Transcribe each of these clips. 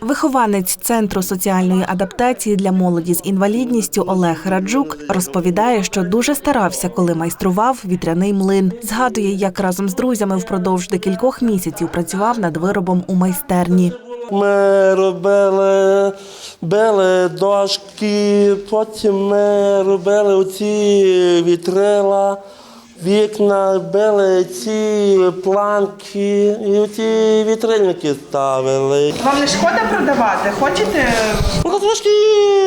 Вихованець центру соціальної адаптації для молоді з інвалідністю Олег Раджук розповідає, що дуже старався, коли майстрував вітряний млин. Згадує, як разом з друзями впродовж декількох місяців працював над виробом у майстерні. Ми робили били дошки, потім ми робили оці вітрила, вікна, били ці планки і оці вітрильники ставили. Вам не шкода продавати? Хочете? Ну, трошки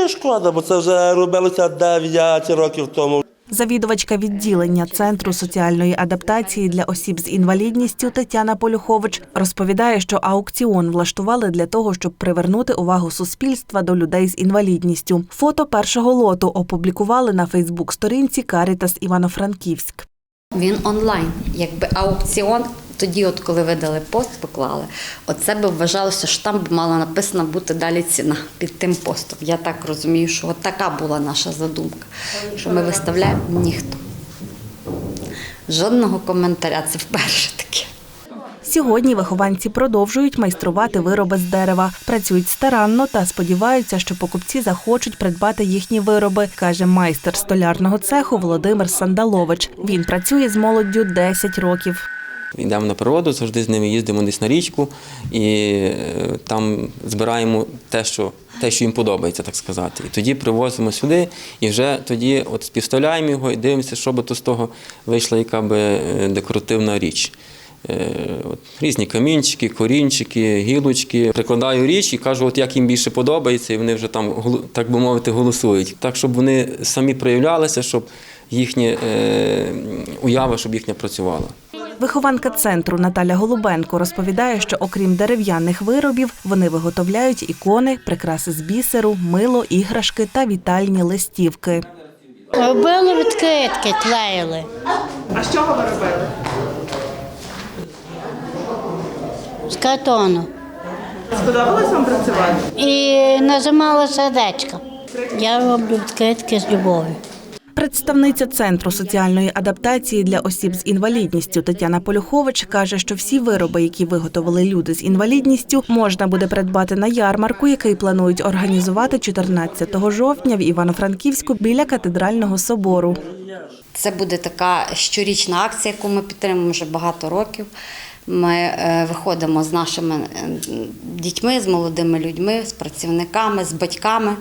шкода, бо це вже робилося 9 років тому. Завідувачка відділення центру соціальної адаптації для осіб з інвалідністю Тетяна Полюхович розповідає, що аукціон влаштували для того, щоб привернути увагу суспільства до людей з інвалідністю. Фото першого лоту опублікували на Фейсбук-сторінці Карітас Івано-Франківськ. Він онлайн, якби аукціон. Тоді, от коли видали пост, поклали, оце би вважалося, що там б мала написана бути далі ціна під тим постом. Я так розумію, що от така була наша задумка, що ми виставляємо ніхто. Жодного коментаря, це вперше. Сьогодні вихованці продовжують майструвати вироби з дерева, працюють старанно та сподіваються, що покупці захочуть придбати їхні вироби, каже майстер столярного цеху Володимир Сандалович. Він працює з молоддю 10 років. Йдемо на природу, завжди з ними їздимо десь на річку і е, там збираємо те, що, те, що їм подобається, так сказати. І тоді привозимо сюди, і вже тоді от співставляємо його і дивимося, що би то з того вийшла яка би е, декоративна річ. Е, різні камінчики, корінчики, гілочки. Прикладаю річ і кажу, от як їм більше подобається, і вони вже там, так би мовити, голосують. Так, щоб вони самі проявлялися, щоб їхня е, уява, щоб їхня працювала. Вихованка центру Наталя Голубенко розповідає, що окрім дерев'яних виробів, вони виготовляють ікони, прикраси з бісеру, мило, іграшки та вітальні листівки. Робили відкритки, клеїли. А з чого ви робили? Картону. Сподобалось вам працювати? І нажимала сердечко. Я роблю відкритки з любов'ю. Представниця центру соціальної адаптації для осіб з інвалідністю Тетяна Полюхович каже, що всі вироби, які виготовили люди з інвалідністю, можна буде придбати на ярмарку, який планують організувати 14 жовтня в Івано-Франківську біля катедрального собору. Це буде така щорічна акція, яку ми підтримуємо вже багато років. Ми е, виходимо з нашими е, дітьми, з молодими людьми, з працівниками, з батьками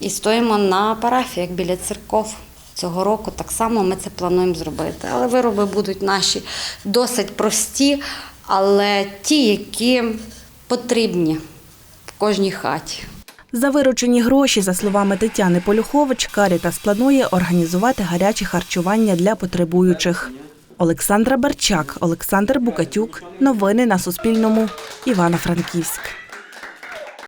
і стоїмо на парафіях біля церков. Цього року так само ми це плануємо зробити. Але вироби будуть наші досить прості, але ті, які потрібні в кожній хаті. За виручені гроші, за словами Тетяни Полюхович, Карітас планує організувати гаряче харчування для потребуючих. Олександра Барчак, Олександр Букатюк. Новини на Суспільному. Івано-Франківськ.